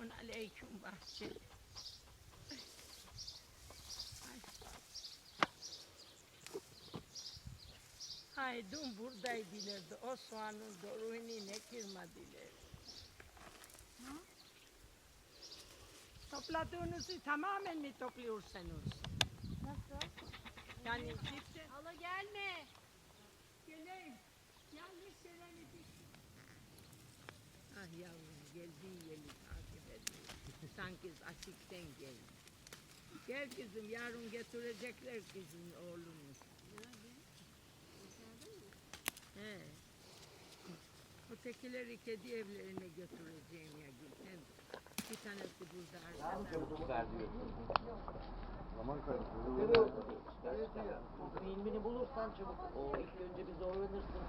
aleyküm bahçe. Ay. Ay dün buradaydılardı. O soğanın doruğunu ne kırmadılar. Topladığınızı tamamen mi topluyorsunuz? Nasıl? Yani cidden Hala gelme. geleyim. Yanlış yere mi? Ah yavrum Sanki açıktan geldi. Gel kızım yarın getirecekler kızın oğlunu. He. Ötekileri kedi evlerine götüreceğim ya Gülten. Bir tanesi burada arkada. Zaman kaybı. İlmini bulursan çabuk. O ilk önce bir zorlanırsın.